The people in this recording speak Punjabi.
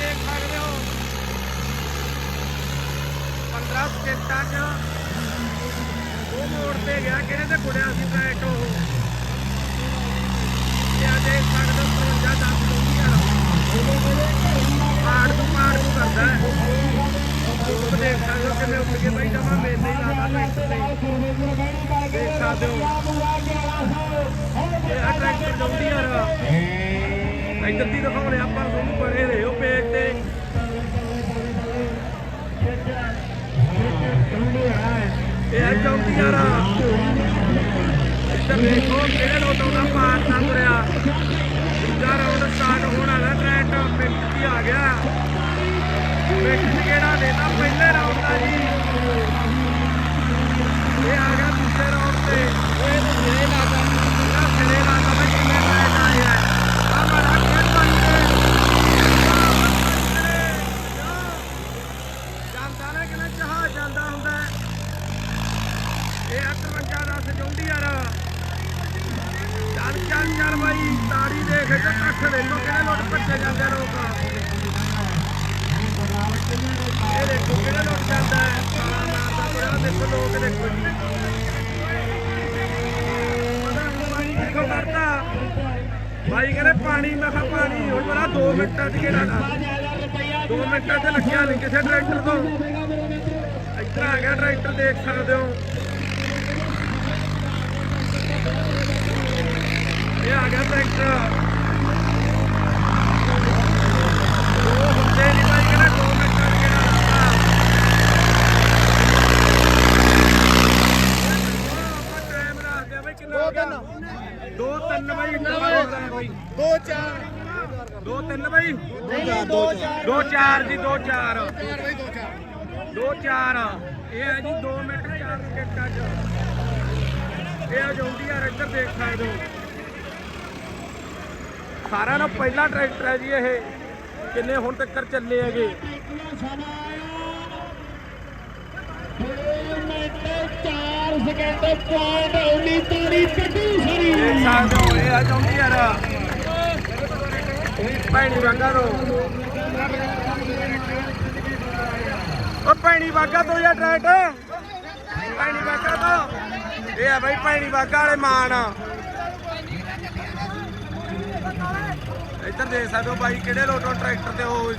ਦੇਖ ਸਕਦੇ ਹੋ। 15 ਸਕਿੰਟਾਂ 'ਚ ਉਹ ਮੋੜ ਤੇ ਗਿਆ। ਕਿਹਨੇ ਤੇ ਕੁੜਿਆ ਸੀ ਟਰੈਕ ਉਹ? ਇਹ ਆ ਦੇਖ ਸਕਦੇ ਹੋ 55 10 ਕਿਲੋਮੀਟਰ ਪਾੜ ਤੋਂ ਪਾੜ ਤੋਂ ਕਰਦਾ ਹੈ। ਉਹ ਦੇਖ ਸਕਦੇ ਹੋ ਕਿਵੇਂ ਉੱਠ ਕੇ ਬੈਠਾ ਮੈਂ ਮੇਲੇ ਹੀ ਲਾਦਾ ਟਰੈਕਟਰ ਤੇ ਦੇਖ ਸਕਦੇ ਹੋ। ਇੱਧਰ ਦੀ ਦਿਖਾਉਣੇ ਆਪਾਂ ਤੁਹਾਨੂੰ ਬਣੇ ਰਹੇ ਪੇਜ ਤੇ। ਇਹ ਆ ਚੌਂਕੀ ਯਾਰ ਇੱਧਰ ਦੇਖੋ ਕਿਹੜੇ ਲੋਟੋਂ ਦਾ ਪਾਰ ਨਾ ਤੁਰਿਆ। ਦੂਜਾ ਰਾਉਂਡ ਸਟਾਰਟ ਹੋਣ ਵਾਲਾ ਟਰੈਕ ਇਹ 58 ਦਾ ਸਜੌਂਦੀ ਯਾਰ। ਚੱਲ ਚੱਲ ਚੱਲ ਬਾਈ, ਤਾੜੀ ਦੇਖ ਤੇ ਕੱਖ ਦੇਖੋ ਕਿਹੜੇ ਲੋਟ ਭੱਜੇ ਜਾਂਦੇ ਲੋਕ। ਇਹ ਦੇਖੋ ਕਿਹੜੇ ਲੋਟ ਜਾਂਦਾ ਹੈ। ਸਾਲਾ ਮਾਰਦਾ ਬੜਾ ਦੇਖੋ, ਲੋਕ ਦੇਖੋ। ਜੀ ਪਤਾ ਨੀ ਬਾਈ ਦੇਖੋ ਕਰਤਾ। ਬਾਈ ਕਹਿੰਦੇ ਪਾਣੀ, ਮੈਂ ਕਿਹਾ ਪਾਣੀ ਹੁਣ ਬੜਾ 2 ਮਿੰਟਾਂ 'ਚ ਕਿਹੜਾ ਲਾ। 2 ਮਿੰਟਾਂ 'ਚ ਲੱਗਿਆ ਨਹੀਂ ਕਿਸੇ ਟਰੈਕਟਰ ਤੋਂ। ਇੱਧਰ ਆ ਗਿਆ, ਟਰੈਕਟਰ ਦੇਖ ਸਕਦੇ ਹੋ ਇਹ ਆ ਗਿਆ ਟਰੈਕਟਰ ਉਹ ਹੁੰਦੇ ਨਹੀਂ ਬਾਈ ਕਹਿੰਦਾ 2 ਮਿੰਟਾਂ 'ਚ ਕਿਹੜਾ ਲੱਗਦਾ ਆਪਾਂ ਟਾਈਮ ਰੱਖਦੇ ਆ ਬਈ ਕਿੰਨਾ ਹੋ ਗਿਆ ਦੋ ਤਿੰਨ ਦੋ ਚਾਰ ਦੋ ਤਿੰਨ ਬਾਈ ਦੋ ਚਾਰ ਦੋ ਚਾਰ ਜੀ ਦੋ ਚਾਰ ਦੋ ਚਾਰ ਇਹ ਹੈ ਜੀ 2 ਮਿੰਟ 4 ਸਕਿੰਟਾਂ ਚ ਇਹ ਆ ਜੌਂਡੀ ਇੱਧਰ ਦੇਖ ਸਕਦੇ ਹੋ ਸਾਰਿਆਂ ਨਾਲ ਪਹਿਲਾ ਟਰੈਕਟਰ ਹੈ ਜੀ ਇਹ। ਕਿੰਨੇ ਹੁਣ ਤੱਕ ਚੱਲੇ ਹੈਗੇ। ਚਾਰ ਸਕਿੰਟ ਪੁਆਇੰਟ 19 ਤਾਰੀ ਕੱਢੀ ਸਰੀ ਦੇਖ ਸਕਦੇ ਹੋ ਇਹ ਆ ਜੌਂਡੀ ਯਾਰ ਪੈਣੀ ਵਾਗਾ ਤੋਂ। ਉਹ ਪੈਣੀ ਵਾਗਾ ਤੋਂ ਯਾਰ ਟਰੈਕਟਰ। ਪੈਣੀ ਵਾਗਾ ਤੋਂ। ਇਹ ਆ ਬਈ ਪੈਣੀ ਵਾਗਾ ਵਾਲੇ ਮਾਨ ਇੱਧਰ ਦੇਖ ਸਕਦੇ ਹੋ ਬਾਈ ਕਿਹੜੇ ਲੋਟੋ ਟਰੈਕਟਰ ਤੇ ਉਹ